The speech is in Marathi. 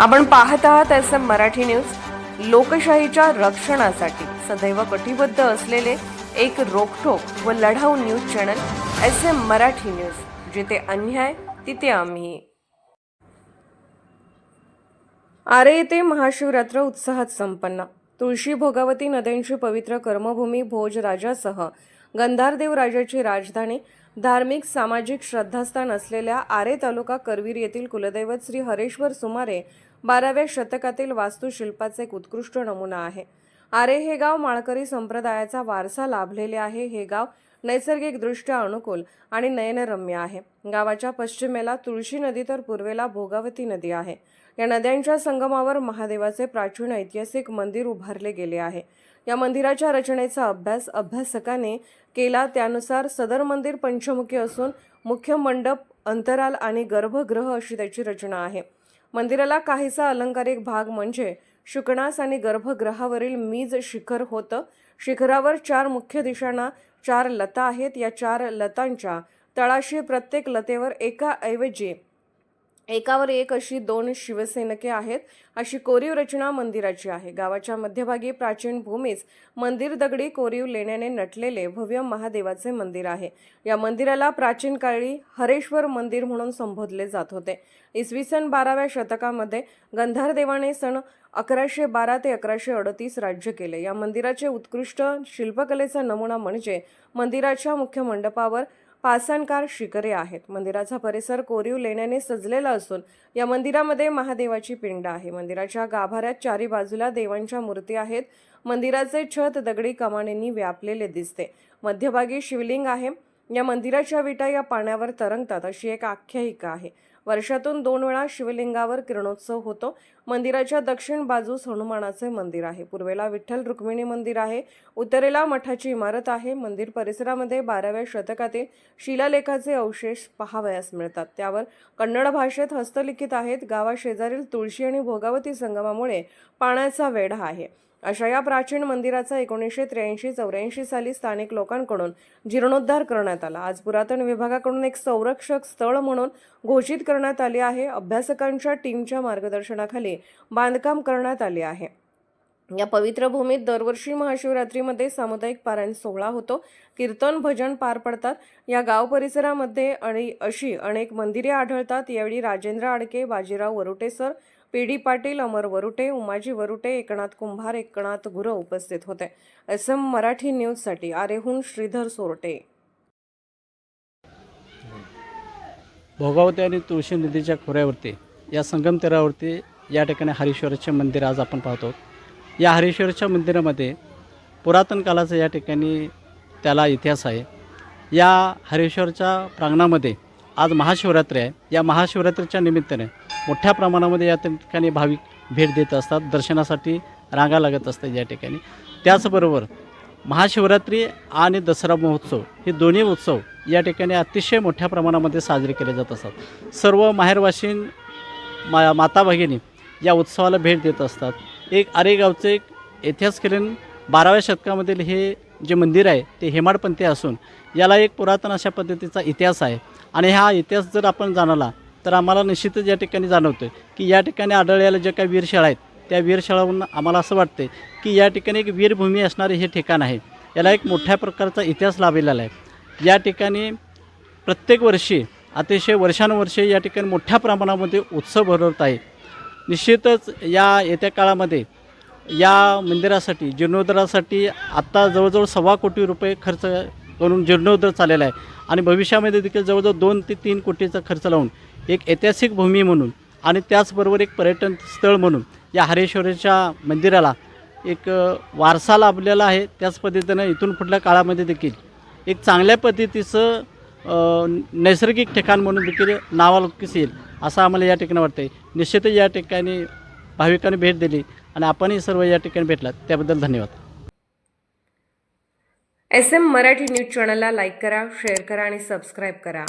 आपण पाहत आहात एस एम मराठी न्यूज. लोकशाहीच्या रक्षणासाठी सदैव कटिबद्ध असलेले एक रोखोक व लढाऊ news channel S M Marathi news. जिथे अन्याय तिथे आम्ही. आरे येथे महाशिवरात्र उत्साहात संपन्न. तुळशी भोगावती नद्यांची पवित्र कर्मभूमी भोज राजासह गंधारदेव राजाची राजधानी धार्मिक सामाजिक श्रद्धास्थान असलेल्या आरे तालुका करवीर येथील कुलदैवत श्री हरेश्वर सुमारे बाराव्या शतकातील वास्तुशिल्पाचे एक उत्कृष्ट नमुना आहे. आरे हे गाव माळकरी संप्रदायाचा वारसा लाभलेले आहे. हे गाव नैसर्गिकदृष्ट्या अनुकूल आणि नयनरम्य आहे. गावाच्या पश्चिमेला तुळशी नदी तर पूर्वेला भोगावती नदी आहे. या नद्यांच्या संगमावर महादेवाचे प्राचीन ऐतिहासिक मंदिर उभारले गेले आहे. या मंदिराच्या रचनेचा अभ्यास अभ्यासकाने केला. त्यानुसार सदर मंदिर पंचमुखी असून मुख्य मंडप अंतराल आणि गर्भगृह अशी त्याची रचना आहे. मंदिराला काहीसा अलंकारिक भाग म्हणजे शुकणास आणि गर्भगृहावरील मीज शिखर होतं. शिखरावर चार मुख्य दिशांना चार लता आहेत. या चार लतांच्या तळाशी प्रत्येक लतेवर एका ऐवजी एकावर एक अशी दोन शिवसेनके आहेत. अशी कोरीव रचना मंदिराची आहे. गावाच्या मध्यभागी प्राचीन भूमीच मंदिर दगडी कोरीव लेण्याने नटलेले भव्य महादेवाचे मंदिर आहे. या मंदिराला प्राचीन काळी हरेश्वर मंदिर म्हणून संबोधले जात होते. इसवी सन बाराव्या शतकामध्ये गंधारदेवाने सण सन अकराशे बारा ते अकराशे अडतीस राज्य केले. या मंदिराचे उत्कृष्ट शिल्पकलेचा नमुना म्हणजे मंदिराच्या मुख्य मंडपावर पाषाणकार शिखरे आहेत. मंदिराचा परिसर कोरीव लेण्याने सजलेला असून या मंदिरामध्ये महादेवाची पिंड आहे. मंदिराच्या गाभाऱ्यात चारी बाजूला देवांच्या मूर्ती आहेत. मंदिराचे छत दगडी कमानींनी व्यापलेले दिसते. मध्यभागी शिवलिंग आहे. या मंदिराच्या विटा या पाण्यावर तरंगतात अशी एक आख्यायिका आहे. वर्षातून दोन वेळा शिवलिंगावर किरणोत्सव होतो. मंदिराच्या दक्षिण बाजूस हनुमानाचे मंदिर आहे. पूर्वेला विठ्ठल रुक्मिणी मंदिर आहे. उत्तरेला मठाची इमारत आहे. मंदिर परिसरामध्ये बाराव्या शतकातील शिलालेखाचे अवशेष पहावयास मिळतात. त्यावर कन्नड भाषेत हस्तलिखित आहेत. गावाशेजारील तुळशी आणि भोगावती संगमामुळे पाण्याचा वेढा आहे. अशा या प्राचीन मंदिराचा एकोणीसशे त्र्याऐंशी चौऱ्याऐंशी साली स्थानिक लोकांकडून जीर्णोद्धार करण्यात आला. आज पुरातन विभागाकडून एक संरक्षक स्थळ म्हणून घोषित करण्यात आले आहे. अभ्यासकांच्या टीमच्या मार्गदर्शनाखाली बांधकाम करण्यात आले आहे. या पवित्र भूमीत दरवर्षी महाशिवरात्रीमध्ये सामुदायिक पारायण सोहळा होतो. कीर्तन भजन पार पडतात. या गाव परिसरामध्ये आणि अशी अनेक मंदिरे आढळतात. यावेळी Rajendra Adke Bajirao Varute sir P D Patil Amar Varute Umaji Varute Eknath Kumbhar Eknath Gurav उपस्थित होते. एस एम मराठी न्यूजसाठी आरेहून श्रीधर सोरटे. भोगावती आणि तुळशी नदीच्या खोऱ्यावरती या संगम तीरावरती या ठिकाणी हरीश्वराचे मंदिर आज आपण पाहतो. या हरीश्वराच्या मंदिरामध्ये पुरातन काळाचं या ठिकाणी त्याला इतिहास आहे. या हरीश्वरच्या प्रांगणामध्ये आज महाशिवरात्री आहे. या महाशिवरात्रीच्या निमित्ताने मोठ्या प्रमाणामध्ये या ठिकाणी भाविक भेट देत असतात दर्शनासाठी रांगा लागत असतात या ठिकाणी. त्याचबरोबर महाशिवरात्री आणि दसरा महोत्सव हे दोन्ही उत्सव या ठिकाणी अतिशय मोठ्या प्रमाणामध्ये साजरे केले जात असतात. सर्व माहेरवासीन मा माता भगिनी या उत्सवाला भेट देत असतात. एक आरेगावचे एक इतिहासकालीन बाराव्या शतकामधील हे जे मंदिर आहे ते हेमाडपंथी असून याला एक पुरातन अशा पद्धतीचा इतिहास आहे. आणि हा इतिहास जर आपण जाणला तर आम्हाला निश्चितच या ठिकाणी जाणवतं की या ठिकाणी आढळलेल्या ज्या काही वीरशाळा आहेत त्या वीरशाळावरून आम्हाला असं वाटते की या ठिकाणी एक वीरभूमी असणारे हे ठिकाण आहे. याला एक मोठ्या प्रकारचा इतिहास लाभलेला आहे. या ठिकाणी प्रत्येक वर्षी अतिशय वर्षानुवर्षे या ठिकाणी मोठ्या प्रमाणामध्ये उत्सव भरवत आहे. निश्चितच या येत्या काळामध्ये या मंदिरासाठी जीर्णोद्धारासाठी आत्ता जवळजवळ सव्वा कोटी रुपये खर्च करून जीर्णोद्धार चाललेला आहे. आणि भविष्यामध्ये देखील जवळजवळ दोन ते तीन कोटीचा खर्च लावून एक ऐतिहासिक भूमी म्हणून आणि त्याचबरोबर एक पर्यटन स्थळ म्हणून या हरेश्वराच्या मंदिराला एक वारसा लाभलेला आहे. त्याच पद्धतीनं इथून पुढल्या काळामध्ये देखील एक चांगल्या पद्धतीचं नैसर्गिक ठिकाण म्हणून देखील नावालोकीस येईल असं आम्हाला या ठिकाणी वाटतं आहे निश्चितच या ठिकाणी भाविकांनी भेट दिली आणि आपणही सर्व या ठिकाणी भेटलात. त्याबद्दल धन्यवाद. एस एम मराठी न्यूज चॅनलला लाईक करा शेअर करा आणि सबस्क्राईब करा.